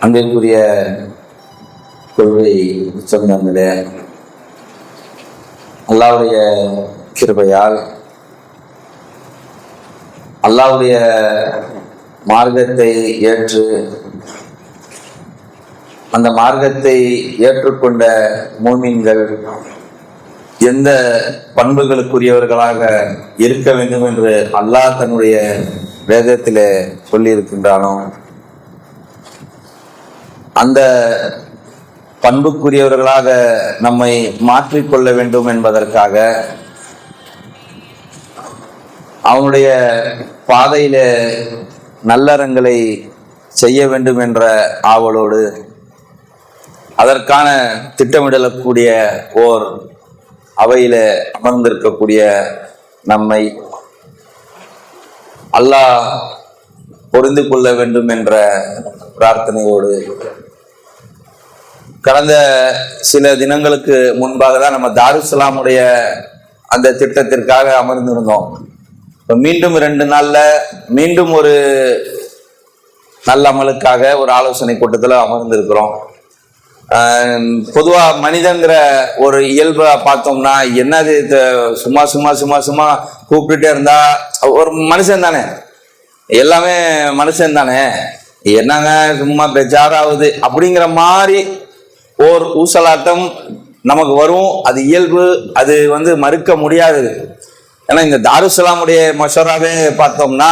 அன்பிற்குரிய கொள்கை சொந்தங்களே அல்லாவுடைய கிருபையால் அல்லாவுடைய மார்க்கத்தை ஏற்று அந்த மார்க்கத்தை ஏற்றுக்கொண்ட மூமின்கள் எந்த பண்புகளுக்குரியவர்களாக இருக்க வேண்டும் என்று அல்லாஹ் தன்னுடைய வேதத்தில் சொல்லியிருக்கின்றானோ அந்த பண்புக்குரியவர்களாக நம்மை மாற்றிக்கொள்ள வேண்டும் என்பதற்காக அவனுடைய பாதையில நல்லறங்களை செய்ய வேண்டும் என்ற ஆவலோடு அதற்கான திட்டமிடக்கூடிய ஓர் அவையில அமர்ந்திருக்கக்கூடிய நம்மை அல்லாஹ் பொருந்து கொள்ள வேண்டும் என்ற பிரார்த்தனையோடு கடந்த சில தினங்களுக்கு முன்பாக தான் நம்ம தாருசலாமுடைய அந்த திட்டத்திற்காக அமர்ந்திருந்தோம். இப்போ மீண்டும் ரெண்டு நாளில் மீண்டும் ஒரு நல்ல அமலுக்காக ஒரு ஆலோசனை கூட்டத்தில் அமர்ந்திருக்கிறோம். பொதுவாக மனிதங்கிற ஒரு இயல்பை பார்த்தோம்னா என்னது சும்மா சும்மா சும்மா சும்மா கூப்பிட்டுட்டே இருந்தா ஒரு மனுஷன் தானே. எல்லாமே மனுஷன் தானே. என்னங்க சும்மா பெஜாராகுது அப்படிங்கிற மாதிரி ஓர் ஊசலாட்டம் நமக்கு வரும். அது இயல்பு அது வந்து மறுக்க முடியாது. ஏன்னா இந்த தாருசலாமுடைய மஷோராவே பார்த்தோம்னா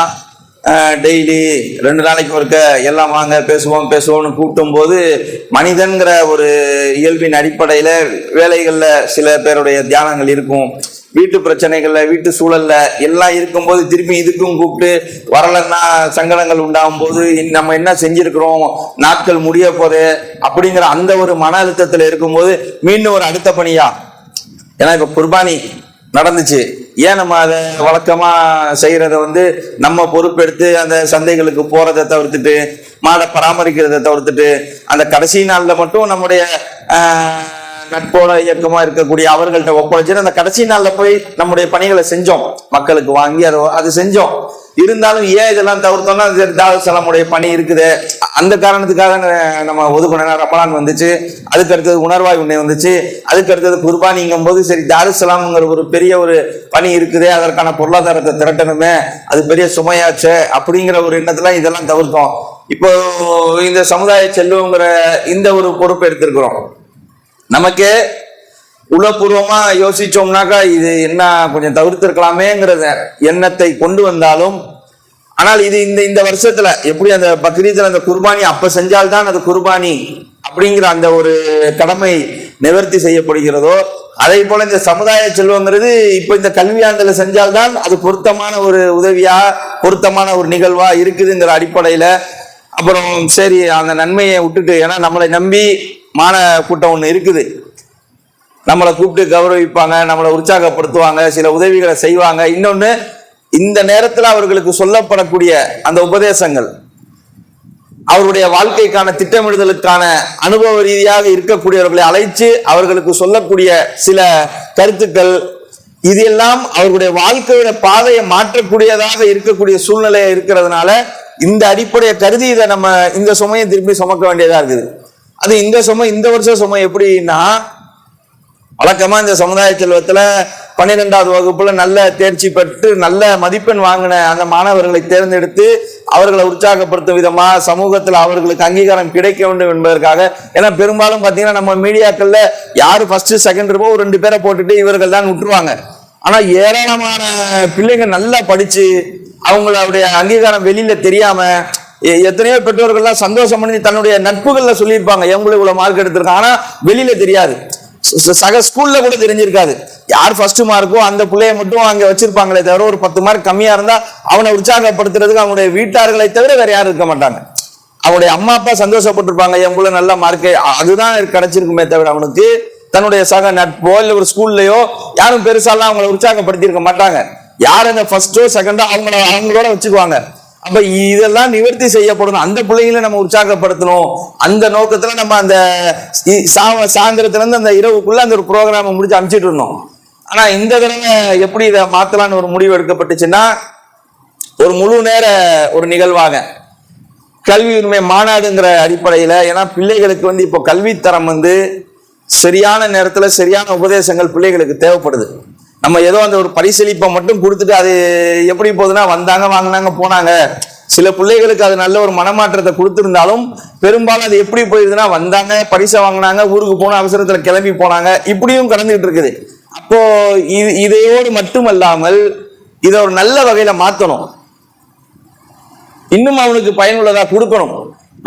டெய்லி ரெண்டு நாளைக்கு ஒருக்க எல்லாம் வாங்க பேசுவோம் பேசுவோம்னு கூட்டும் போது மனிதன்கிற ஒரு இயல்பின் அடிப்படையில் வேலைகளில் சில பேருடைய தியானங்கள் இருக்கும். வீட்டு பிரச்சனைகள்ல வீட்டு சூழல்ல எல்லாம் இருக்கும்போது திரும்பி இதுக்கும் கூப்பிட்டு வரலன்னா சங்கடங்கள் உண்டாகும் போது நம்ம என்ன செஞ்சிருக்கிறோம்? நாட்கள் முடிய போது அப்படிங்கிற அந்த ஒரு மன அழுத்தத்தில் இருக்கும்போது மீண்டும் ஒரு அடுத்த பணியா? ஏன்னா இப்ப குர்பானி நடந்துச்சு. ஏன் நம்ம அதை வழக்கமா செய்யறத வந்து நம்ம பொறுப்பெடுத்து அந்த சந்தைகளுக்கு போறதை தவிர்த்துட்டு மாடை பராமரிக்கிறதை தவிர்த்துட்டு அந்த கடைசி நாளில் மட்டும் நம்முடைய ஆஹ், நட்போட இயக்கமா இருக்கக்கூடிய அவர்கள்ட்ட ஒப்படைச்சிட்டு அந்த கடைசி நாள்ல போய் நம்முடைய பணிகளை செஞ்சோம். மக்களுக்கு வாங்கி அதை அது செஞ்சோம். இருந்தாலும் ஏன் இதெல்லாம் தவிர்த்தோம்னா சரி, சலாமுடைய பணி இருக்குது. அந்த காரணத்துக்காக நம்ம ஒதுக்குனா ரமலான் வந்துச்சு. அதுக்கு அடுத்தது உணர்வாய் உன்னை வந்துச்சு. அதுக்கு அடுத்தது குர்பானிங்கும் போது சரி தாருசலாம்ங்கிற ஒரு பெரிய ஒரு பணி இருக்குது. அதற்கான பொருளாதாரத்தை திரட்டணுமே. அது பெரிய சுமையாச்சே அப்படிங்கிற ஒரு எண்ணத்துல இதெல்லாம் தவிர்த்தோம். இப்போ இந்த சமுதாய செல்வங்கிற இந்த ஒரு பொறுப்பு எடுத்திருக்கிறோம். நமக்கு உளப்பூர்வமா யோசிச்சோம்னாக்கா இது என்ன கொஞ்சம் தவிர்த்திருக்கலாமேங்கிறத எண்ணத்தை கொண்டு வந்தாலும் ஆனால் இது இந்த இந்த வருஷத்துல எப்படி அந்த பக்ரீத்ல அந்த குர்பானி அப்ப செஞ்சால்தான் அது குர்பானி அப்படிங்கிற அந்த ஒரு கடமை நிவர்த்தி செய்யப்படுகிறதோ அதே போல இந்த சமுதாய செல்வங்கிறது இப்ப இந்த கல்வியாண்டுல செஞ்சால்தான் அது பொருத்தமான ஒரு உதவியா பொருத்தமான ஒரு நிகழ்வா இருக்குதுங்கிற அடிப்படையில அப்புறம் சரி அந்த நன்மையை விட்டுட்டு ஏன்னா நம்மளை நம்பி மான கூட்டம் ஒன்று இருக்குது. நம்மளை கூப்பிட்டு கௌரவிப்பாங்க நம்மளை உற்சாகப்படுத்துவாங்க சில உதவிகளை செய்வாங்க. இன்னொன்று இந்த நேரத்தில் அவர்களுக்கு சொல்லப்படக்கூடிய அந்த உபதேசங்கள் அவருடைய வாழ்க்கைக்கான திட்டமிடுதலுக்கான அனுபவ ரீதியாக இருக்கக்கூடியவர்களை அழைச்சு அவர்களுக்கு சொல்லக்கூடிய சில கருத்துக்கள் இது எல்லாம் அவர்களுடைய வாழ்க்கையோட பாதையை மாற்றக்கூடியதாக இருக்கக்கூடிய சூழ்நிலை இருக்கிறதுனால இந்த அடிப்படையை கருதி இதை நம்ம இந்த சுமையை திருப்பி சுமக்க வேண்டியதா இருக்குது. அது இந்த சுமை இந்த வருஷம் சுமை எப்படின்னா வழக்கமா இந்த சமுதாய செல்வத்துல பன்னிரெண்டாவது வகுப்புல நல்ல தேர்ச்சி பெற்று நல்ல மதிப்பெண் வாங்கின அந்த மாணவர்களை தேர்ந்தெடுத்து அவர்களை உற்சாகப்படுத்தும் விதமா சமூகத்துல அவர்களுக்கு அங்கீகாரம் கிடைக்க வேண்டும் என்பதற்காக. ஏன்னா பெரும்பாலும் பாத்தீங்கன்னா நம்ம மீடியாக்கள்ல யாரு ஃபர்ஸ்ட் செகண்ட் இருப்போ ஒரு ரெண்டு பேரை போட்டுட்டு இவர்கள் தான் விட்டுருவாங்க ஆனா ஏராளமான பிள்ளைங்க நல்லா படிச்சு அவங்களுடைய அங்கீகாரம் வெளியில தெரியாம எத்தனையோ பெற்றோர்கள்லாம் சந்தோஷம் பண்ணி தன்னுடைய நட்புகள்ல சொல்லியிருப்பாங்க எவ்வளவு இவ்வளவு மார்க் எடுத்திருக்காங்க ஆனா வெளியில தெரியாது. சக ஸ்கூல்ல கூட தெரிஞ்சிருக்காது. யார் ஃபர்ஸ்ட் மார்க்கோ அந்த பிள்ளைய மட்டும் அங்க வச்சிருப்பாங்களே தவிர ஒரு பத்து மார்க் கம்மியா இருந்தா அவனை உற்சாகப்படுத்துறதுக்கு அவனுடைய வீட்டார்களை தவிர வேற யாரும் இருக்க மாட்டாங்க. அவனுடைய அம்மா அப்பா சந்தோஷப்பட்டிருப்பாங்க என் பிள்ளை நல்ல மார்க்கு அதுதான் கிடைச்சிருக்குமே தவிர அவனுக்கு தன்னுடைய சக நட்போ இல்ல ஒரு ஸ்கூல்லையோ யாரும் பெருசாலாம் அவங்கள உற்சாகப்படுத்தி இருக்க மாட்டாங்க. யார் அந்த ஃபர்ஸ்டோ செகண்டோ அவங்கள அவங்களோட வச்சுக்குவாங்க. அப்ப இதெல்லாம் நிவர்த்தி செய்யப்படணும். அந்த பிள்ளைங்களை நம்ம உற்சாகப்படுத்தணும். அந்த நோக்கத்துல நம்ம அந்த சா- சாயந்தரத்துல இருந்து அந்த இரவுக்குள்ள அந்த ஒரு ப்ரோக்ராம் முடிச்சு அனுப்பிச்சிட்டு இருந்தோம். ஆனா இந்த தடவை எப்படி இதை மாத்தலாம்னு ஒரு முடிவு எடுக்கப்பட்டுச்சுன்னா ஒரு முழு நேர ஒரு நிகழ்வாக. கல்வி உரிமை மாநாடுங்கிற அடிப்படையில ஏன்னா பிள்ளைகளுக்கு வந்து இப்போ கல்வித்தரம் வந்து சரியான நேரத்துல சரியான உபதேசங்கள் பிள்ளைகளுக்கு தேவைப்படுது. நம்ம ஏதோ அந்த ஒரு பரிசீலிப்பை மட்டும் கொடுத்துட்டு அது எப்படி போகுதுன்னா வந்தாங்க வாங்கினாங்க போனாங்க. சில பிள்ளைகளுக்கு அது நல்ல ஒரு மனமாற்றத்தை கொடுத்துருந்தாலும் பெரும்பாலும் அது எப்படி போயிருதுன்னா வந்தாங்க பரிசை வாங்கினாங்க ஊருக்கு போன அவசரத்துல கிளம்பி போனாங்க இப்படியும் கடந்துகிட்டு இருக்குது. அப்போ இது இதையோடு மட்டுமல்லாமல் இதை ஒரு நல்ல வகையில மாத்தணும். இன்னும் அவனுக்கு பயனுள்ளதா கொடுக்கணும்.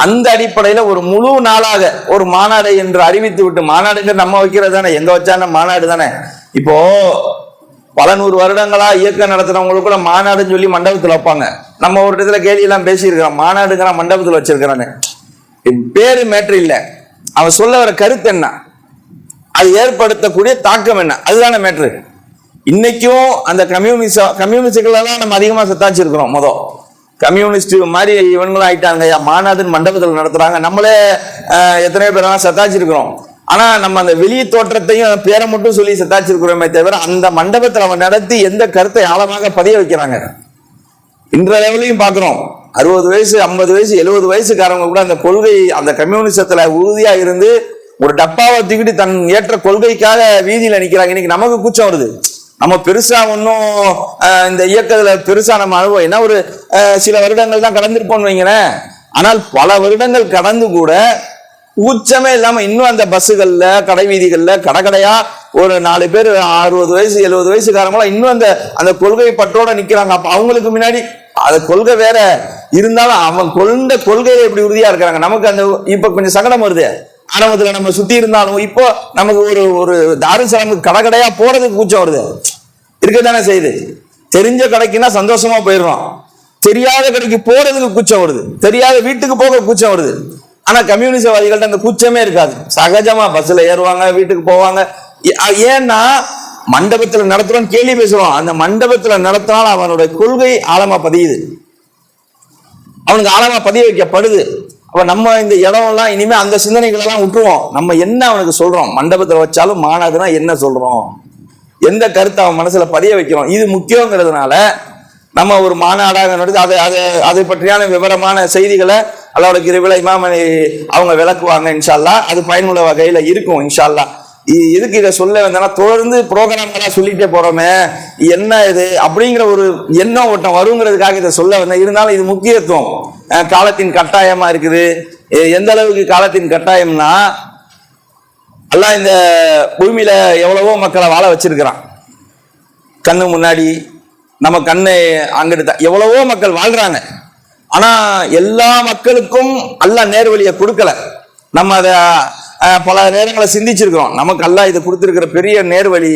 அந்த அடிப்படையில ஒரு முழு நாளாக ஒரு மாநாடு என்று அறிவித்து விட்டு மாநாடுங்க நம்ம வைக்கிறது தானே எங்க வச்சான மாநாடு தானே இப்போ பல நூறு வருடங்களா இயக்கம் நடத்துறவங்களுக்கு கூட மாநாடுன்னு சொல்லி மண்டபத்தில் வைப்பாங்க. நம்ம ஒரு இடத்துல கேள்வி எல்லாம் பேசியிருக்கிறோம் மாநாடுங்கிற மண்டபத்தில் வச்சிருக்கிறான்னு பேரு மேட்ரு இல்லை. அவன் சொல்ல வர கருத்து என்ன? அது ஏற்படுத்தக்கூடிய தாக்கம் என்ன? அதுதானே மேட்ரு. இன்னைக்கும் அந்த கம்யூனிஸ்ட் கம்யூனிஸ்டுகளெல்லாம் நம்ம அதிகமாக சத்தாச்சிருக்கிறோம் மொதல் கம்யூனிஸ்ட் மாதிரி இவங்களும் ஆயிட்டாங்க ஐயா மாநாடுன்னு மண்டபத்தில் நடத்துறாங்க. நம்மளே எத்தனையோ பேரெல்லாம் சத்தாச்சிருக்கிறோம். ஆனா நம்ம அந்த வெளி தோற்றத்தையும் பேரை மட்டும் சொல்லி சித்தாச்சிருக்கிறோமே தவிர அந்த மண்டபத்தில் அவன் நடத்தி எந்த கருத்தை ஆழமாக பதிய வைக்கிறாங்க? இன்றளவிலையும் பார்க்கிறோம். அறுபது வயசு ஐம்பது வயசு எழுபது வயசுக்காரங்க கூட அந்த கொள்கை அந்த கம்யூனிசத்துல உறுதியா இருந்து ஒரு டப்பாவை தூக்கிட்டு தன் ஏற்ற கொள்கைக்காக வீதியில் நிற்கிறாங்க இன்னைக்கு நமக்கு கூச்சம் வருது. நம்ம பெருசா ஒன்றும் இந்த இயக்கத்துல பெருசா நம்ம அனுபவம். என்ன ஒரு சில வருடங்கள் தான் கடந்திருப்போம்னு வைங்களேன். ஆனால் பல வருடங்கள் கடந்து கூட கூச்சமே இல்லாம இன்னும் அந்த பஸ்ஸுகள்ல கடை வீதிகள்ல கடைக்கடையா ஒரு நாலு பேர் அறுபது வயசு எழுபது வயசுக்காரங்களா இன்னும் அந்த அந்த கொள்கை பற்றோட நிக்கிறாங்க. அப்ப அவங்களுக்கு முன்னாடி அது கொள்கை வேற. இருந்தாலும் அவன் கொண்ட கொள்கையில எப்படி உறுதியா இருக்கிறாங்க. நமக்கு அந்த இப்ப கொஞ்சம் சங்கடம் வருது. ஆரம்பத்துல நம்ம சுத்தி இருந்தாலும் இப்போ நமக்கு ஒரு ஒரு தாருசலமுக்கு கடை கடையா போறதுக்கு கூச்சம் வருது. இருக்கதானே செய்யுது. தெரிஞ்ச கடைக்குன்னா சந்தோஷமா போயிடுறோம். தெரியாத கடைக்கு போறதுக்கு கூச்சம் வருது. தெரியாத வீட்டுக்கு போக கூச்சம் வருது. ஆனா கம்யூனிசவாதிகள்ட்ட அந்த கூச்சமே இருக்காது. சகஜமா பஸ்ல ஏறுவாங்க வீட்டுக்கு போவாங்க. ஏ- ஏன்னா மண்டபத்துல நடத்துறோம் கேள்வி பேசுறோம். அந்த மண்டபத்துல நடத்தினால் அவனுடைய கொள்கை ஆழமா பதியுது. அவனுக்கு ஆழமா பதிய வைக்கப்படுது. அப்ப நம்ம இந்த இடம் எல்லாம் இனிமே அந்த சிந்தனைகள் எல்லாம் விட்டுருவோம் நம்ம என்ன அவனுக்கு சொல்றோம்? மண்டபத்துல வச்சாலும் மாநாடுனா என்ன சொல்றோம்? எந்த கருத்தை அவன் மனசுல பதிய வைக்கிறோம்? இது முக்கியங்கிறதுனால நம்ம ஒரு மாநாடாக நடந்து அதை அதை அதை பற்றியான விவரமான செய்திகளை அல்லாவோட கிருவில இமாமனை அவங்க விளக்குவாங்க இன்ஷால்லா. அது பயனுள்ள வகையில் இருக்கும் இன்ஷால்லா. எதுக்கு இதை சொல்ல வந்தேன்னா தொடர்ந்து ப்ரோக்ராம்களாக சொல்லிட்டே போகிறோமே என்ன இது? அப்படிங்கிற ஒரு எண்ணம் ஓட்டம் வருங்கிறதுக்காக இதை சொல்ல வந்தேன். இருந்தாலும் இது முக்கியத்துவம். காலத்தின் கட்டாயமாக இருக்குது. எந்த அளவுக்கு காலத்தின் கட்டாயம்னா எல்லாம் இந்த பூமியில் எவ்வளவோ மக்களை வாழ வச்சிருக்கிறான். கண்ணு முன்னாடி நம்ம கண்ணு அங்கிட்டு எவ்வளவோ மக்கள் வாழ்றாங்க. ஆனா எல்லா மக்களுக்கும் அல்ல நேர்வழியை கொடுக்கல. நம்ம அதை பல நேரங்களை சிந்திச்சிருக்கிறோம். நமக்கு அல்ல இது கொடுத்துருக்கிற பெரிய நேர்வழி.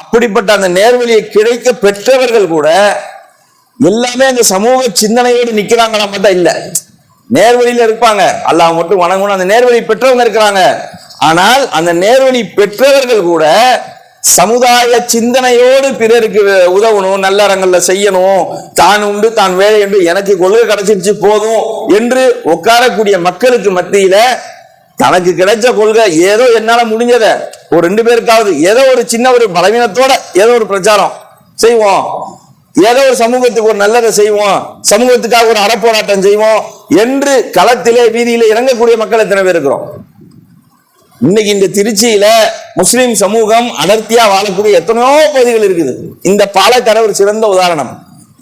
அப்படிப்பட்ட அந்த நேர்வழியை கிடைக்க பெற்றவர்கள் கூட எல்லாமே அந்த சமூக சிந்தனையோடு நிக்கிறாங்களா மட்டும் இல்லை. நேர்வழியில இருப்பாங்க. அல்லாஹ் மட்டும் வணங்கணும் அந்த நேர்வழி பெற்றவங்க இருக்கிறாங்க. ஆனால் அந்த நேர்வழி பெற்றவர்கள் கூட சமுதாய சிந்தனையோடு பிறருக்கு உதவணும் நல்லறங்கள்ல செய்யணும். தான் உண்டு தான் வேலை என்று எனக்கு கொள்கை கிடைச்சிருச்சு போதும் என்று உட்காரக்கூடிய மக்களுக்கு மத்தியில தனக்கு கிடைச்ச கொள்கை ஏதோ என்னால முடிஞ்சத ஒரு ரெண்டு பேருக்காவது ஏதோ ஒரு சின்ன ஒரு பலவீனத்தோட ஏதோ ஒரு பிரச்சாரம் செய்வோம். ஏதோ ஒரு சமூகத்துக்கு ஒரு நல்லதை செய்வோம். சமூகத்துக்காக ஒரு அறப்போராட்டம் செய்வோம் என்று களத்திலே வீதியிலே இறங்கக்கூடிய மக்கள் எத்தனை பேர் இருக்கிறோம்? இன்னைக்கு இந்த திருச்சியில முஸ்லிம் சமூகம் அடர்த்தியா வாழக்கூடிய எத்தனையோ பகுதிகள் இருக்குது. இந்த பாலக்கார ஒரு சிறந்த உதாரணம்.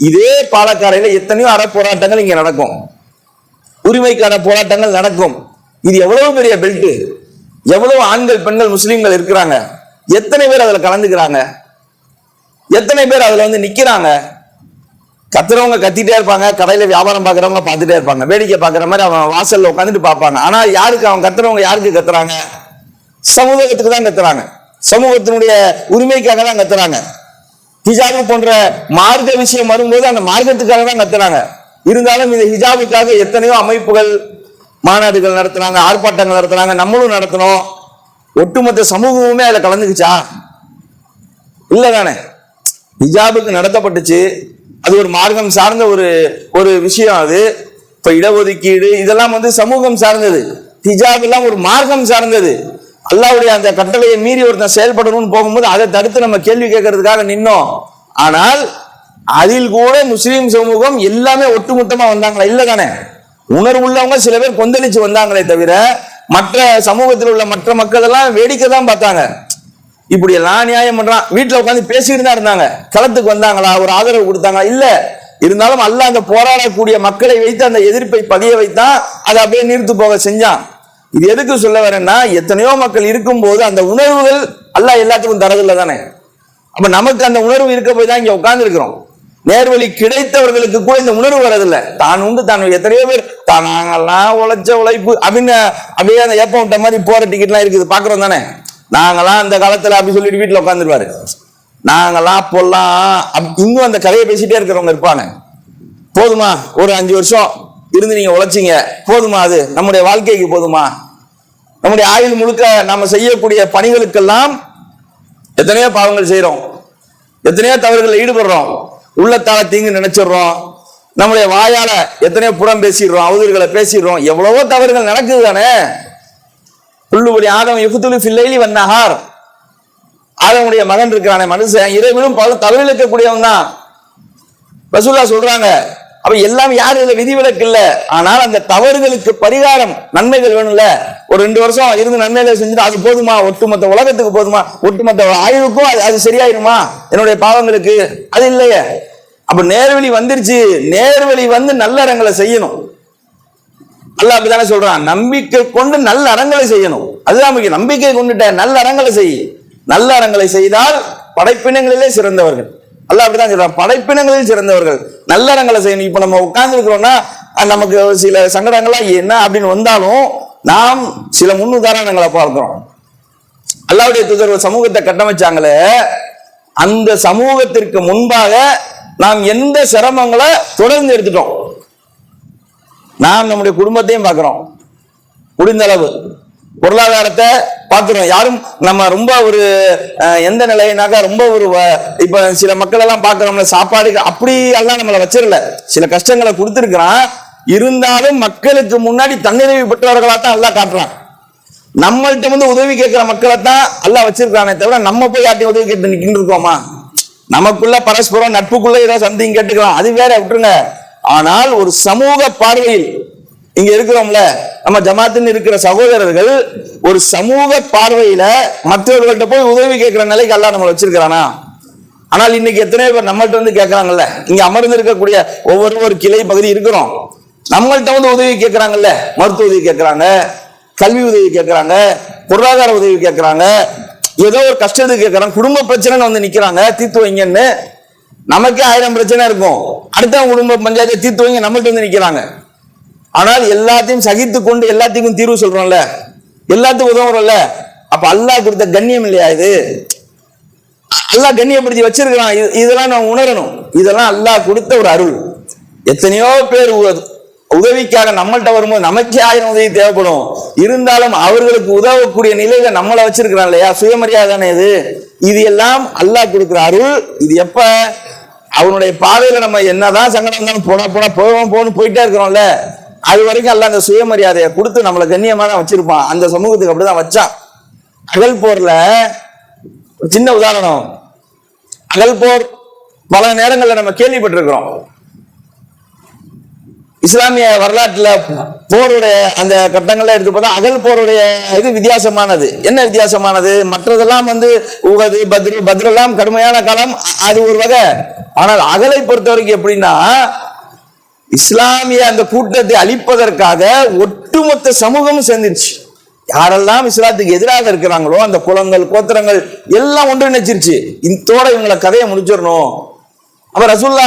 இதே பாலக்காரையில எத்தனையோ அறப்போராட்டங்கள் இங்க நடக்கும். உரிமைக்கான போராட்டங்கள் நடக்கும். இது எவ்வளவு பெரிய பெல்ட் எவ்வளவு ஆண்கள் பெண்கள் முஸ்லிம்கள் இருக்கிறாங்க? எத்தனை பேர் அதுல கலந்துக்கிறாங்க? எத்தனை பேர் அதுல வந்து நிக்கிறாங்க? கத்துறவங்க கத்திட்டே இருப்பாங்க கடையில வியாபாரம் பாக்குறவங்க பார்த்துட்டே இருப்பாங்க வேடிக்கை பார்க்குற மாதிரி அவன் வாசல்ல உட்காந்துட்டு பார்ப்பாங்க. ஆனா யாருக்கு அவன் கத்துறவங்க யாருக்கு கத்துறாங்க? சமூகத்துக்கு தான் கத்துறாங்க சமூகத்தினுடைய உரிமைக்காக தான் கத்துறாங்க ஹிஜாபு போன்ற மார்க்க விஷயம் வரும்போது அந்த மார்க்கத்துக்காக தான் கத்துறாங்க இருந்தாலும் இந்த ஹிஜாபுக்காக எத்தனையோ அமைப்புகள் மாநாடுகள் நடத்துறாங்க ஆர்ப்பாட்டங்கள் நடத்துறாங்க நம்மளும் நடத்தணும். ஒட்டுமொத்த சமூகமுமே அதில் கலந்துக்குச்சா? இல்லை தானே ஹிஜாபுக்கு நடத்தப்பட்டுச்சு. அது ஒரு மார்க்கம் சார்ந்த ஒரு ஒரு விஷயம் அது. இப்போ இடஒதுக்கீடு இதெல்லாம் வந்து சமூகம் சார்ந்தது. ஹிஜாப் எல்லாம் ஒரு மார்க்கம் சார்ந்தது. அல்லாவுடைய அந்த கட்டளையை மீறி ஒருத்தன் செயல்படணும்னு போகும்போது அதை தடுத்து நம்ம கேள்வி கேட்கறதுக்காக நின்னோம். ஆனால் அதில் கூட முஸ்லீம் சமூகம் எல்லாமே ஒட்டுமொத்தமா வந்தாங்களா? இல்ல தானே. உணர்வு உள்ளவங்க சில பேர் கொந்தளிச்சு வந்தாங்களே தவிர மற்ற சமூகத்தில் உள்ள மற்ற மக்கள் எல்லாம் வேடிக்கை தான் பார்த்தாங்க. இப்படி எல்லாம் நியாயம் பண்றான். வீட்டில் உட்காந்து பேசிட்டு தான் இருந்தாங்க. களத்துக்கு வந்தாங்களா? ஒரு ஆதரவு கொடுத்தாங்களா? இல்ல. இருந்தாலும் அல்ல அந்த போராடக்கூடிய மக்களை வைத்து அந்த எதிர்ப்பை பதிய வைத்தான். அதை அப்படியே நிறுத்து போக செஞ்சான். இது எதுக்கு சொல்ல வரேன்னா எத்தனையோ மக்கள் இருக்கும்போது அந்த உணர்வுகள் அல்லா எல்லாத்துக்கும் தரதில்லை தானே? அப்ப நமக்கு அந்த உணர்வு இருக்க போய் தான் இங்க உட்கார்ந்து இருக்கிறோம் நேர்வழி கிடைத்தவர்களுக்கு கூட இந்த உணர்வு வரதில்ல தான் உண்டு தான் எத்தனையோ பேர் தான் நாங்கெல்லாம் உழைச்ச உழைப்பு அப்படின்னு அப்படியே அந்த ஏப்பம் விட்ட மாதிரி போற டிக்கெட்லாம் இருக்குது. பாக்குறோம் தானே? நாங்கெல்லாம் அந்த காலத்துல அப்படி சொல்லிட்டு வீட்டுல உட்காந்துருவாரு நாங்கெல்லாம் அப்போல்லாம் அப்- இன்னும் அந்த கதையை பேசிட்டே இருக்கிறவங்க இருப்பாங்க. போதுமா? ஒரு அஞ்சு வருஷம். இருந்து நீங்க உழைச்சிங்க. போதுமா அது? நம்முடைய வாழ்க்கைக்கு போதுமா? நம்முடைய ஆயுள் முழுக்க நாம செய்யக்கூடிய பணிகளுக்கெல்லாம் எத்தனையோ பாவங்கள் செய்யறோம் எத்தனையோ தவறுகளில் ஈடுபடுறோம். உள்ளத்தால தீங்கு நினைச்சிடுறோம். நம்முடைய வாயால எத்தனையோ புறம் பேசிடுறோம். அவதூறுகளை பேசிடுறோம். எவ்வளவோ தவறுகள் நடக்குது தானே? புள்ளுபடி ஆதம் யுகுத்துலு ஃபில்லைலி வந்தஹார் ஆதமுடைய மகன் இருக்கிறானே மனுஷன். இறைவனும் பல தவறிழக்கக்கூடியவன் தான். ரசூல்லா சொல்றாங்க அப்ப எல்லாம் யார் இதுல விதிவிலக்கு இல்ல ஆனால் அந்த தவறுகளுக்கு பரிகாரம் நன்மைகள் வேணும்ல? ஒரு ரெண்டு வருஷம் இருந்து நன்மைகளை செஞ்சுட்டு அது போதுமா? ஒட்டுமொத்த உலகத்துக்கு போதுமா? ஒட்டுமொத்த ஆய்வுக்கும் அது அது சரியாயிருமா? என்னுடைய பாவங்களுக்கு அது இல்லையே. அப்ப நேர்வழி வந்துருச்சு. நேர்வழி வந்து நல்ல அறங்களை செய்யணும். அல்ல அப்படித்தானே சொல்றான்? நம்பிக்கை கொண்டு நல்ல அறங்களை செய்யணும். அதுதான் முக்கியம். நம்பிக்கை கொண்டுட்ட நல்ல அறங்களை செய். நல்ல அறங்களை செய்தால் படைப்பினங்களிலே சிறந்தவர்கள். அல்ல அப்படிதான் சொல்றான். படைப்பினங்களில் சிறந்தவர்கள். நல்ல அறங்களை செய்யணும். இப்ப நம்ம உட்கார்ந்து இருக்கிறோம்னா நமக்கு சில சங்கடங்கள்லாம் என்ன அப்படின்னு வந்தாலும் நாம் சில முன்னுதாரணங்களை பார்க்கிறோம். அல்லாவுடைய தூதர் சமூகத்தை கட்டமைச்சாங்களே அந்த சமூகத்திற்கு முன்பாக நாம் எந்த சிரமங்களை தொடர்ந்து எடுத்துட்டோம். நாம் நம்முடைய குடும்பத்தையும் பார்க்கிறோம். முடிந்த அளவு. பொருளாதாரத்தை பார்க்கிறோம் யாரும் நம்ம ரொம்ப ஒரு அஹ், எந்த நிலையினாக்கா ரொம்ப ஒரு வ- இப்ப சில மக்கள் எல்லாம் பார்க்கிறோம்ல சாப்பாடு அப்படி எல்லாம் நம்மளை வச்சிடல. சில கஷ்டங்களை கொடுத்துருக்கிறான். இருந்தாலும் மக்களுக்கு முன்னாடி தன்னிறைவு பெற்றவர்களா தான் எல்லாம் காட்டுறான். நம்மள்ட்ட வந்து உதவி கேட்கிற மக்களை தான் எல்லாம் வச்சிருக்கானே தவிர நம்ம போய் யார்ட்டையும் உதவி கேட்டு நிக்கிட்டு இருக்கோமா? நமக்குள்ள பரஸ்பரம் நட்புக்குள்ள ஏதாவது சம்திங் கேட்டுக்கலாம். அது வேற விட்டுருங்க. ஆனால் ஒரு சமூக பார்வையில் இங்க இருக்கிறோம்ல நம்ம ஜமாத்துன்னு இருக்கிற சகோதரர்கள் ஒரு சமூக பார்வையில மற்றவர்கள்ட்ட போய் உதவி கேட்கிற நிலைக்கு அல்லாஹ் நம்மளை வச்சிருக்கிறானா? ஆனால் இன்னைக்கு எத்தனையோ பேர் நம்மள்ட்ட வந்து கேட்கறாங்கல்ல? இங்க அமர்ந்து இருக்கக்கூடிய ஒவ்வொரு ஒரு கிளை பகுதி இருக்கிறோம். நம்மள்ட்ட வந்து உதவி கேட்கறாங்கல்ல? மருத்துவ உதவி கேட்கறாங்க கல்வி உதவி கேட்கறாங்க பொருளாதார உதவி கேட்கறாங்க ஏதோ ஒரு கஷ்டத்துக்கு கேட்கறாங்க குடும்ப பிரச்சனைன்னு வந்து நிக்கிறாங்க தீர்த்து வைங்கன்னு நமக்கே ஆயிரம் பிரச்சனை இருக்கும். அடுத்த குடும்ப பஞ்சாயத்தை தீர்த்து வைங்க நம்மள்ட்ட வந்து நிக்கிறாங்க. ஆனால் எல்லாத்தையும் சகித்து கொண்டு எல்லாத்துக்கும் தீர்வு சொல்றோம்ல. எல்லாத்துக்கும் உதவுறோம்ல. அப்ப அல்லாஹ் கொடுத்த கண்ணியம் இல்லையா இது? அல்லாஹ் கண்ணியப்படுத்தி வச்சிருக்கிறான். இது- இதெல்லாம் நான் உணரணும். இதெல்லாம் அல்லாஹ் கொடுத்த ஒரு அருள். எத்தனையோ பேர் உதவிக்காக நம்மள்ட்ட வரும்போது நமக்கே ஆயிரம் உதவி தேவைப்படும். இருந்தாலும் அவர்களுக்கு உதவக்கூடிய நிலையில நம்மளை வச்சிருக்கிறான் இல்லையா? சுயமரியாதானே இது? இது எல்லாம் அல்லாஹ் கொடுக்குற அருள். இது எப்ப? அவனுடைய பாதையில நம்ம என்னதான் சங்கடம் இருந்தாலும் போனா போனா போவோம் போகணும் போயிட்டே இருக்கிறோம்ல. அது வரைக்கும் எல்லாம் அந்த சுயமரியாதையை கொடுத்து நம்மளை கண்ணியமா தான் வச்சிருப்பான். அந்த சமூகத்துக்கு அப்படிதான் வச்சான். அகல் போர்ல ஒரு சின்ன உதாரணம். அகல் போர் பல நேரங்கள்ல நம்ம கேள்விப்பட்டிருக்கிறோம். இஸ்லாமிய வரலாற்றுல போருடைய அந்த கட்டங்கள்ல எடுத்து பார்த்தா அகல் போருடைய இது வித்தியாசமானது. என்ன வித்தியாசமானது? மற்றதெல்லாம் வந்து உகது பத்ரு பத்ரெல்லாம் கடுமையான காலம் அது ஒரு வகை. ஆனால் அகலை பொறுத்த வரைக்கும் எப்படின்னா இஸ்லாமிய அந்த கூட்டத்தை அழிப்பதற்காக ஒட்டுமொத்த சமூகமும் சேர்ந்துருச்சு. யாரெல்லாம் இஸ்லாத்துக்கு எதிராக இருக்கிறாங்களோ அந்த குளங்கள் கோத்திரங்கள் எல்லாம் ஒன்றிணைச்சிருச்சு இத்தோட இவங்களை கதையை முடிச்சிடணும். அப்ப ரசுல்லா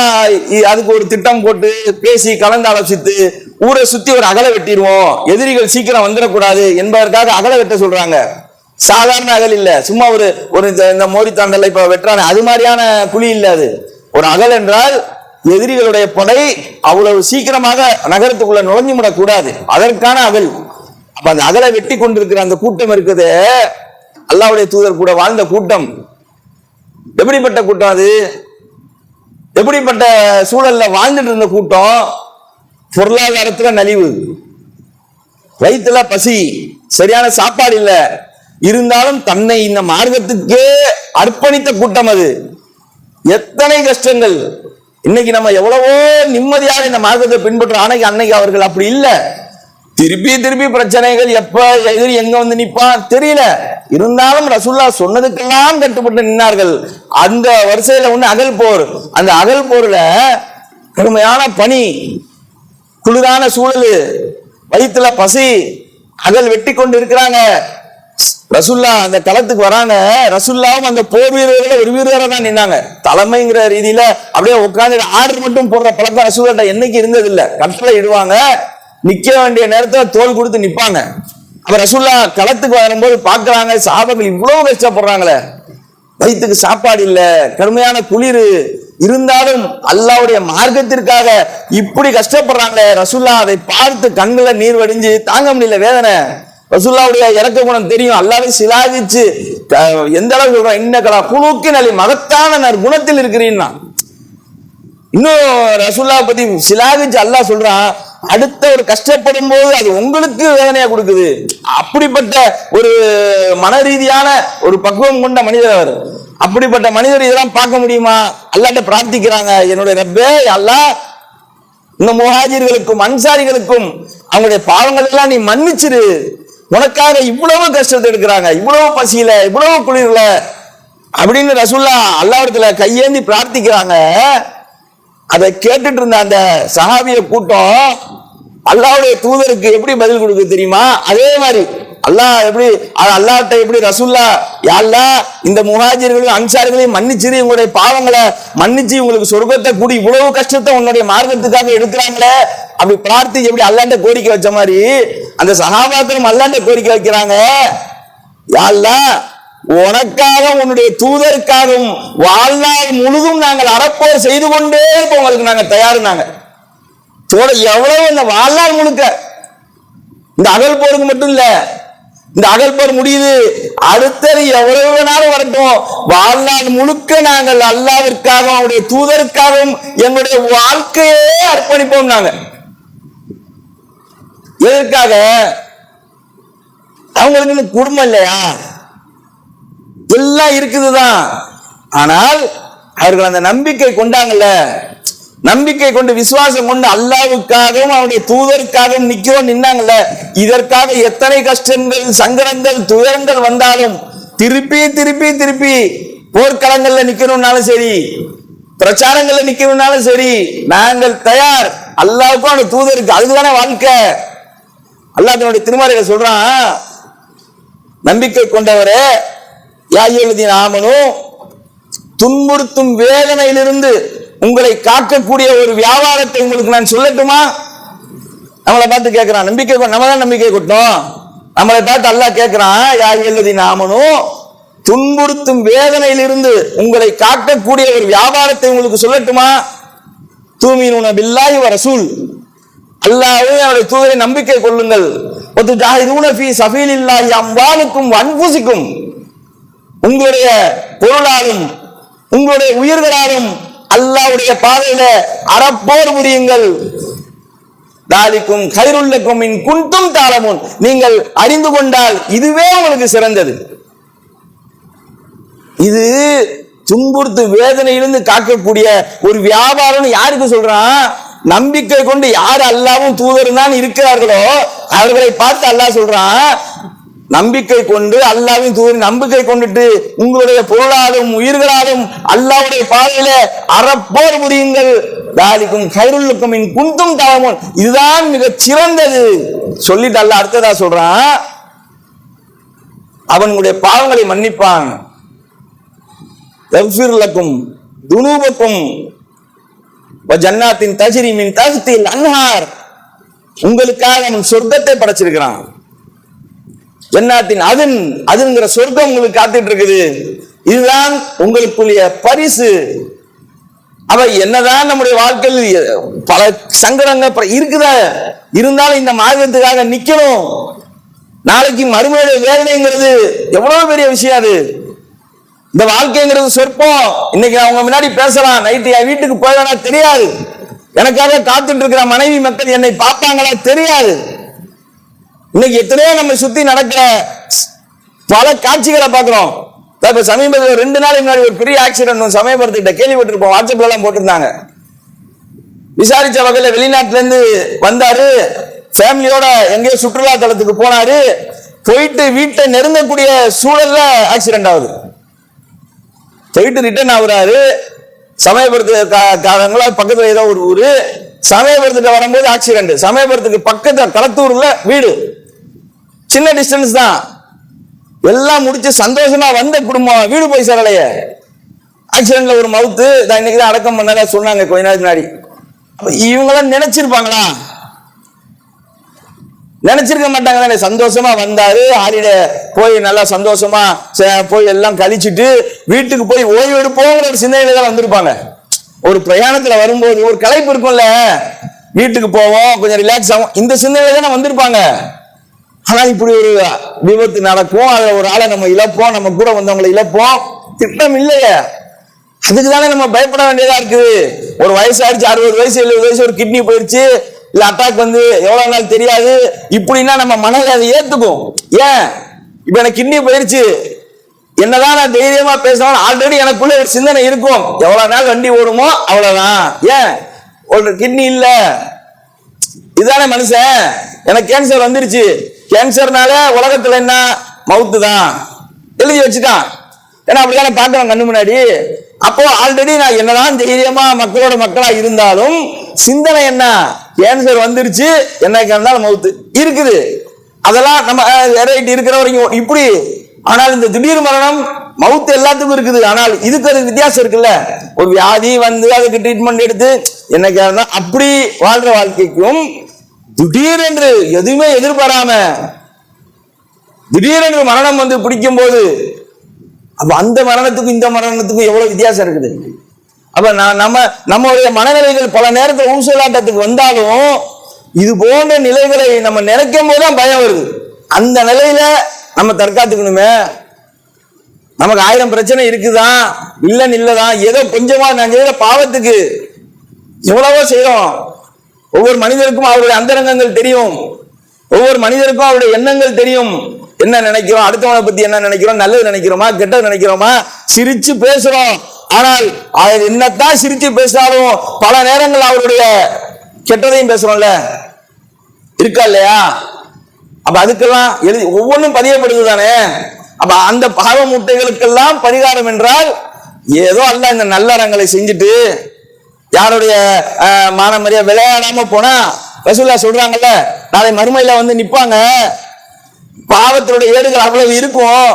அதுக்கு ஒரு திட்டம் போட்டு பேசி கலந்து ஆலோசித்து ஊரை சுத்தி ஒரு அகல வெட்டிடுவோம். எதிரிகள் சீக்கிரம் வந்துடக்கூடாது என்பதற்காக அகல வெட்ட சொல்றாங்க. சாதாரண அகல் இல்ல. சும்மா ஒரு ஒரு இந்த இந்த மோரி தாண்டல இப்ப வெட்டுறாங்க. அது மாதிரியான குழி இல்ல அது. ஒரு அகல் என்றால் எதிரிகளுடைய படை அவ்வளவு சீக்கிரமாக நகரத்துக்குள்ள நுழைஞ்சு விடக்கூடாது. அதற்கான அகல். அப்ப அந்த அகலை வெட்டி கொண்டிருக்கிற அந்த கூட்டம் இருக்குது. அல்லாவுடைய தூதர் கூட வாழ்ந்த கூட்டம். எப்படிப்பட்ட கூட்டம் அது? எப்படிப்பட்ட சூழல்ல வாழ்ந்துட்டு இருந்த கூட்டம்? பொருளாதாரத்துல நலிவு. வயிற்றுல பசி. சரியான சாப்பாடு இல்ல. இருந்தாலும் தன்னை இந்த மார்க்கத்துக்கு அர்ப்பணித்த கூட்டம் அது. எத்தனை கஷ்டங்கள். இன்னைக்கு நம்ம எவ்வளவோ நிம்மதியாக இந்த மார்க்கத்தை பின்பற்றோம். அன்னைக்கு அன்னைக்கு அவர்கள் அப்படி இல்லை. திருப்பி திருப்பி பிரச்சனைகள் எப்ப எதிரி எங்க வந்து நிப்பான் தெரியல. இருந்தாலும் ரசுல்லா சொன்னதுக்கெல்லாம் கட்டுப்பட்டு நின்னார்கள். அந்த வரிசையில ஒண்ணு அகல் போர். அந்த அகல் போர்ல கடுமையான பனி குளிரான சூழல் வயிற்றுல பசி அகல் வெட்டி கொண்டு இருக்கிறாங்க. ரசுல்லா அந்த களத்துக்கு வராங்க ரசுல்லாவும் அந்த போர் வீரர்களை ஒரு வீரராக தான் நின்னாங்க. தலைமைங்கிற ரீதியில அப்படியே உட்காந்து ஆர்டர் மட்டும் போடுற பழக்கம் ரசூல்லாட்ட என்னைக்கு இருந்தது இல்ல கட்டளை இடுவாங்க. நிக்க வேண்டிய நேரத்துல தோல் கொடுத்து நிப்பாங்க. அப்ப ரசுல்லா களத்துக்கு வரும்போது பாக்குறாங்க சாபங்கள் இவ்வளவு கஷ்டப்படுறாங்களே. வயிற்றுக்கு சாப்பாடு இல்ல கடுமையான குளிர். இருந்தாலும் அல்லாவுடைய மார்க்கத்திற்காக இப்படி கஷ்டப்படுறாங்களே ரசுல்லா. அதை பார்த்து கண்ணுல நீர் வடிஞ்சு தாங்க முடியல வேதனை. ரசூல்லாவுடைய இறக்க குணம் தெரியும். அல்லாவே சிலாகிச்சு. எந்த அளவுக்கு சொல்றான் இன்னக்கலா குழுக்கு நலி மகத்தான நற் குணத்தில் இருக்கிறீன்னா. இன்னும் ரசூல்லா பத்தி சிலாகிச்சு அல்லாஹ் சொல்றான் அடுத்த ஒரு கஷ்டப்படும் போது அது உங்களுக்கு வேதனையா கொடுக்குது. அப்படிப்பட்ட ஒரு மன ரீதியான ஒரு பக்குவம் கொண்ட மனிதர் அவர். அப்படிப்பட்ட மனிதர் இதெல்லாம் பார்க்க முடியுமா? அல்லாட்ட பிரார்த்திக்கிறாங்க. என்னுடைய ரப்பே அல்லாஹ் இந்த முஹாஜிர்களுக்கும் அன்சாரிகளுக்கும் அவங்களுடைய பாவங்கள் எல்லாம் நீ மன்னிச்சிரு. உனக்காக இவ்வளவு கஷ்டத்தை எடுக்கிறாங்க இவ்வளவு பசியில இவ்வளவு குளிர்ல அப்படின்னு ரசுல்லா அல்லாவிடத்துல கையேந்தி பிரார்த்திக்கிறாங்க. அதை கேட்டுட்டு இருந்த அந்த சஹாபிய கூட்டம் அல்லாவுடைய தூதருக்கு எப்படி பதில் கொடுக்க தெரியுமா? அதே மாதிரி. அல்லாஹ் எப்படி அல்லாஹ்ட்ட எப்படி ரசுல்லா யாழ்லா இந்த முஹாஜிர்களையும் அன்சாரிகளையும் மன்னிச்சிரு உங்களுடைய பாவங்களை மன்னிச்சு உங்களுக்கு சொர்க்கத்தை கூடி இவ்வளவு கஷ்டத்தை உன்னுடைய மார்க்கத்துக்காக எடுக்கிறாங்களே அப்படி பிரார்த்தி எப்படி அல்லாண்ட கோரிக்கை வச்ச மாதிரி அந்த சகாபாத்திரம் அல்லாண்ட கோரிக்கை வைக்கிறாங்க. யாழ்லா உனக்காக உன்னுடைய தூதருக்காகவும் வாழ்நாள் முழுதும் நாங்கள் அறப்போர் செய்து கொண்டே இப்போ உங்களுக்கு நாங்கள் தயாருனாங்க தோட எவ்வளவு இந்த வாழ்நாள் முழுக்க. இந்த அகல் போருக்கு மட்டும் இல்லை இந்த அகல்பர் முடியுது. அடுத்தது எவ்வளவு வேணாலும் வரட்டும். வாழ்நாள் முழுக்க நாங்கள் அல்லாவிற்காகவும் அவருடைய தூதருக்காகவும் எங்களுடைய வாழ்க்கையே அர்ப்பணிப்போம் நாங்க எதற்காக? அவங்களுக்கு குடும்பம் இல்லையா? எல்லாம் இருக்குதுதான். ஆனால் அவர்கள் அந்த நம்பிக்கை கொண்டாங்கல்ல? நம்பிக்கை கொண்டு விசுவாசம் கொண்டு அல்லாவுக்காகவும் அவனுடைய தூதருக்காகவும் நிக்கிறோம் நின்னாங்கல்ல? இதற்காக எத்தனை கஷ்டங்கள் சங்கடங்கள் துயரங்கள் வந்தாலும் திருப்பி திருப்பி திருப்பி போர்க்களங்கள்ல நிக்கணும்னாலும் சரி பிரச்சாரங்கள்ல நிக்கணும்னாலும் சரி நாங்கள் தயார். அல்லாவுக்கும் அவனுடைய தூதருக்கு அதுதானே வாழ்க்கை. அல்லாஹ் தன்னுடைய திருமறையில சொல்றான் நம்பிக்கை கொண்டவரே யாயுள்ளதின் ஆமனும் துன்புறுத்தும் வேதனையிலிருந்து உங்களை காக்கக்கூடிய ஒரு வியாபாரத்தை உங்களுக்கு நான் சொல்லட்டுமா? நம்மளை பார்த்து கேட்கிறான் நம்பிக்கை நம்ம தான் நம்பிக்கை கொட்டோம் நம்மளை பார்த்து அல்லாஹ் கேட்கிறான் யாயுள்ளதின் நாமனும் துன்புறுத்தும் வேதனையிலிருந்து உங்களை காக்கக்கூடிய ஒரு வியாபாரத்தை உங்களுக்கு சொல்லட்டுமா? தூமீனுன பில்லாஹி வ ரசூல். அல்லாவே அவருடைய தூதரை நம்பிக்கை கொள்ளுங்கள். ஒத்து ஜாஹிதூன ஃபீ சபீலில்லாஹி அம்பாலுக்கும் வன்ஃபுசிக்கும் உங்களுடைய பொருளாலும் உங்களுடைய உயிர்களாலும் அல்லாஹ்வுடைய பாதையில அறப்போர் புரியுங்கள் தாலிக்கும் கயிறுள்ளக்கும் மின் குன்தும் தாளமும். நீங்கள் அறிந்து கொண்டால் இதுவே உங்களுக்கு சிறந்தது. இது துன்புறுத்து வேதனையிலிருந்து காக்கக்கூடிய ஒரு வியாபாரம்னு யாருக்கு சொல்றான்? நம்பிக்கை கொண்டு யார் அல்லாவும் தூதர் தான் இருக்கிறார்களோ அவர்களை பார்த்து அல்லாஹ் சொல்றான் நம்பிக்கை கொண்டு அல்லாவின் தூதர் நம்பிக்கை கொண்டுட்டு உங்களுடைய பொருளாலும் உயிர்களாலும் அல்லாவுடைய பாதையில அறப்போர் புரியுங்கள். தாலிக்கும் கைருள்ளுக்கும் இன் குந்தும் தவமும். இதுதான் மிக சிறந்தது. சொல்லிட்டு அல்ல அடுத்ததா சொல்றான் அவனுடைய பாவங்களை மன்னிப்பான். எஃபிர் துனூபக்கும் ஜன்னாத்தின் தஜிரி மின் தகுத்தில் அன்ஹார். உங்களுக்காக அவன் சொர்க்கத்தை படைச்சிருக்கிறான். ஜன்னாத்தின் அதன் அதுங்கிற சொர்க்கம் உங்களுக்கு காத்துட்டு இருக்குது இதுதான் உங்களுக்குரிய பரிசு. அவ என்னதான் நம்முடைய வாழ்க்கையில் பல சங்கடங்கள் இருக்குத இருக்குதா? இருந்தாலும் இந்த மார்க்கத்துக்காக நிக்கணும். நாளைக்கு மறுமையுடைய வேதனைங்கிறது எவ்வளவு பெரிய விஷயம் அது. இந்த வாழ்க்கைங்கிறது சொற்பம். இன்னைக்கு அவங்க முன்னாடி பேசலாம். நைட்டு என் வீட்டுக்கு போயிடனா தெரியாது. எனக்காக காத்துட்டு இருக்கிற மனைவி மக்கள் என்னை பார்ப்பாங்களா? தெரியாது. இன்னைக்கு எத்தனையோ நம்ம சுத்தி நடக்கிற பல காட்சிகளை பார்க்கிறோம். இப்ப சமீபத்தில் ரெண்டு நாள் முன்னாடி ஒரு பெரிய ஆக்சிடென்ட் சமயபுரத்துக்கிட்ட கேள்விப்பட்டிருப்போம். வாட்ஸ்அப்ல எல்லாம் போட்டிருந்தாங்க. விசாரிச்ச வகையில வெளிநாட்டுல இருந்து வந்தாரு. ஃபேமிலியோட எங்கேயோ சுற்றுலா தலத்துக்கு போனாரு. போயிட்டு வீட்டை நெருங்கக்கூடிய சூழல்ல ஆக்சிடென்ட் ஆகுது. போயிட்டு ரிட்டர்ன் ஆகுறாரு. சமயபுரத்து கா- காரங்களா பக்கத்துல ஏதோ ஒரு ஊரு. சமயபுரத்துக்கு வரும்போது ஆக்சிடென்ட் சமயபுரத்துக்கு பக்கத்துல களத்தூர்ல வீடு. சின்ன டிஸ்டன்ஸ் தான். எல்லாம் முடிச்சு சந்தோஷமா வந்த குடும்பம் வீடு போய் சேரலையே. ஆக்சிடென்ட்ல ஒரு மவுத்து தான் இன்னைக்கு தான் அடக்கம் பண்ணதா சொன்னாங்க கொஞ்ச நாள் முன்னாடி. அப்ப இவங்கெல்லாம் நினைச்சிருப்பாங்களா? நினைச்சிருக்க மாட்டாங்க தானே சந்தோஷமா வந்தாரு ஹாலிடே போய் நல்லா சந்தோஷமா போய் எல்லாம் கழிச்சிட்டு வீட்டுக்கு போய் ஓய்வு எடுப்போங்கிற ஒரு சிந்தனையில தான் வந்திருப்பாங்க. ஒரு பிரயாணத்துல வரும்போது ஒரு களைப்பு இருக்கும்ல. வீட்டுக்கு போவோம் கொஞ்சம் ரிலாக்ஸ் ஆகும் இந்த சிந்தனையில தானே வந்திருப்பாங்க. ஆனா இப்படி ஒரு விபத்து நடக்கும் அதுல ஒரு ஆளை நம்ம இழப்போம் நம்ம கூட வந்தவங்களை இழப்போம். திட்டம் இல்லையே. அதுக்கு தானே நம்ம பயப்பட வேண்டியதா இருக்குது. ஒரு வயசு ஆயிடுச்சு அறுபது வயசு எழுபது வயசு ஒரு கிட்னி போயிடுச்சு இல்ல அட்டாக் வந்து எவ்வளவு நாள் தெரியாது. இப்படின்னா நம்ம மனதை அதை ஏத்துக்கும். ஏன்? இப்ப எனக்கு கிட்னி போயிடுச்சு. என்னதான் நான் தைரியமா பேசினாலும் ஆல்ரெடி எனக்குள்ள ஒரு சிந்தனை இருக்கும். எவ்வளவு நாள் வண்டி ஓடுமோ அவ்வளவுதான். ஏன்? ஒரு கிட்னி இல்ல. இதுதானே மனுஷன். எனக்கு கேன்சர் வந்துருச்சு. கேன்சர்னால உலகத்துல என்ன? மவுத்து தான். எழுதி வச்சுட்டான். ஏன்னா அப்படிதானே பார்க்கிறோம் கண்ணு முன்னாடி? அப்போ ஆல்ரெடி நான் என்னதான் தைரியமா மக்களோட மக்களா இருந்தாலும் சிந்தனை என்ன? கேன்சர் வந்துருச்சு. என்ன இருந்தாலும் மவுத்து. இருக்குது. அதெல்லாம் நம்ம வெரைட்டி இருக்கிற வரைக்கும் இப்படி. ஆனால் இந்த திடீர் மரணம் மவுத்து எல்லாத்துக்கும் இருக்குது. ஆனால் இதுக்கு அது வித்தியாசம் இருக்குல்ல? ஒரு வியாதி வந்து அதுக்கு ட்ரீட்மெண்ட் எடுத்து என்ன இருந்தா அப்படி வாழ்ற வாழ்க்கைக்கும் திடீரென்று எதுவுமே எதிர்பாராம திடீரென்று மரணம் வந்து பிடிக்கும் போது அப்ப அந்த மரணத்துக்கும் இந்த மரணத்துக்கும் எவ்வளவு வித்தியாசம் இருக்குது? அப்ப நான் நம்ம நம்மளுடைய மனநிலைகள் பல நேரத்தில் ஊசலாட்டத்துக்கு வந்தாலும் இது போன்ற நிலைகளை நம்ம நினைக்கும் போதுதான் பயம் வருது. அந்த நிலையில நம்ம தற்காத்துக்கணுமே. நமக்கு ஆயிரம் பிரச்சனை இருக்குதான் இல்லைன்னு இல்லதான். ஏதோ கொஞ்சமா நான் செய்யற பாவத்துக்கு எவ்வளவோ செய்யறோம் ஒவ்வொரு மனிதருக்கும் அவருடைய அந்தரங்கங்கள் தெரியும். ஒவ்வொரு மனிதருக்கும் அவருடைய எண்ணங்கள் தெரியும். என்ன நினைக்கிறோம்? அடுத்தவனை பத்தி என்ன நினைக்கிறோம்? நல்லது நினைக்கிறோமா? கெட்டது நினைக்கிறோமா? சிரிச்சு பேசுறோம். ஆனால் அவர் என்னத்தான் சிரிச்சு பேசினாலும் பல நேரங்கள் அவருடைய கெட்டதையும் பேசுறோம்ல. இருக்கா இல்லையா? அப்ப அதுக்கெல்லாம் எழுதி ஒவ்வொன்றும் பதியப்படுது தானே அப்ப அந்த பாவ முட்டைகளுக்கெல்லாம் பரிகாரம் என்றால் ஏதோ அல்ல இந்த நல்லறங்களை செஞ்சுட்டு யாருடைய அஹ், மான மரியாதை விளையாடாம போனா ரசூல்லா சொல்றாங்கல்ல நாளை மறுமையில வந்து நிப்பாங்க. பாவத்தினுடைய ஏடுகள் அவ்வளவு இருக்கும்.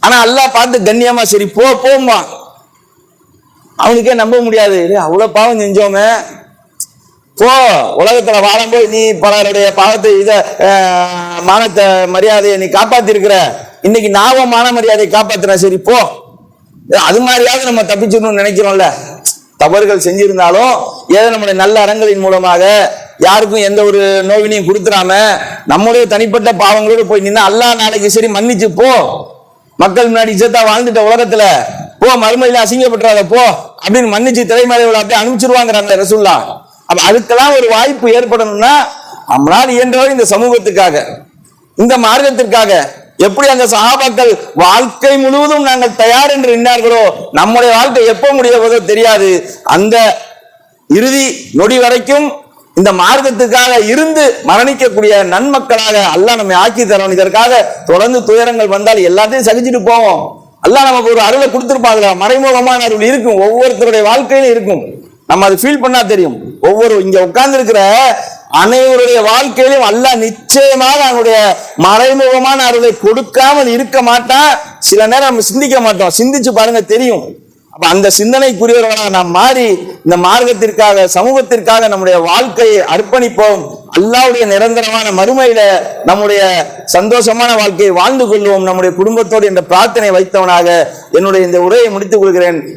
ஆனா அல்லாஹ் பார்த்து கண்ணியமா சரி போ போமா அவனுக்கே நம்ப முடியாது. அவ்வளவு பாவம் செஞ்சோமே. போ உலகத்துல வாழும்போது நீ பலருடைய பாவத்தை இத மானத்தை மரியாதையை நீ காப்பாத்திருக்கிற. இன்னைக்கு நாவ மான மரியாதையை காப்பாத்துற சரி போ. அது மாதிரியாவது நம்ம தப்பிச்சிடணும்னு நினைக்கிறோம்ல. தவறுகள் செஞ்சிருந்தாலும் ஏதோ நம்முடைய நல்ல அறங்களின் மூலமாக யாருக்கும் எந்த ஒரு நோவினையும் கொடுத்துடாம நம்முடைய தனிப்பட்ட பாவங்களோடு போய் நின்னா அல்லா நாளைக்கு சரி மன்னிச்சு போ. மக்கள் முன்னாடி இசத்தா வாழ்ந்துட்ட உலகத்துல போ மறுமையில அசிங்கப்பட்டுறாத போ அப்படின்னு மன்னிச்சு திரைமறைவில் அப்படியே அனுப்பிச்சிருவாங்கிறாங்க ரசுல்லா. அப்ப அதுக்கெல்லாம் ஒரு வாய்ப்பு ஏற்படணும்னா நம்மளால் இயன்றவரை இந்த சமூகத்துக்காக இந்த மார்க்கத்திற்காக எப்படி அந்த சகாபாக்கள் வாழ்க்கை முழுவதும் நாங்கள் தயார் என்று நின்றார்களோ நம்முடைய வாழ்க்கை எப்போ முடிய போதோ தெரியாது. அந்த இறுதி நொடி வரைக்கும் இந்த மார்க்கத்துக்காக இருந்து மரணிக்கக்கூடிய நன்மக்களாக அல்லாஹ் நம்மை ஆக்கி தரணும். இதற்காக தொடர்ந்து துயரங்கள் வந்தால் எல்லாத்தையும் சகிச்சுட்டு போவோம். அல்லாஹ் நமக்கு ஒரு அருளை கொடுத்துருப்பாங்க மறைமுகமான அருள் இருக்கும். ஒவ்வொருத்தருடைய வாழ்க்கையிலும் இருக்கும். நம்ம அது ஃபீல் பண்ணா தெரியும். ஒவ்வொரு இங்க உட்கார்ந்து இருக்கிற அனைவருடைய வாழ்க்கையிலும் அல்ல நிச்சயமாக அவனுடைய மறைமுகமான அருளை கொடுக்காமல் இருக்க மாட்டான் சில நேரம் நம்ம சிந்திக்க மாட்டோம். சிந்திச்சு பாருங்க தெரியும். அப்ப அந்த சிந்தனைக்குரியவர்களாக நாம் மாறி இந்த மார்க்கத்திற்காக சமூகத்திற்காக நம்முடைய வாழ்க்கையை அர்ப்பணிப்போம். அல்லாவுடைய நிரந்தரமான மறுமையில நம்முடைய சந்தோஷமான வாழ்க்கையை வாழ்ந்து கொள்வோம். நம்முடைய குடும்பத்தோடு என்ற பிரார்த்தனை வைத்தவனாக என்னுடைய இந்த உரையை முடித்துக் கொள்கிறேன்.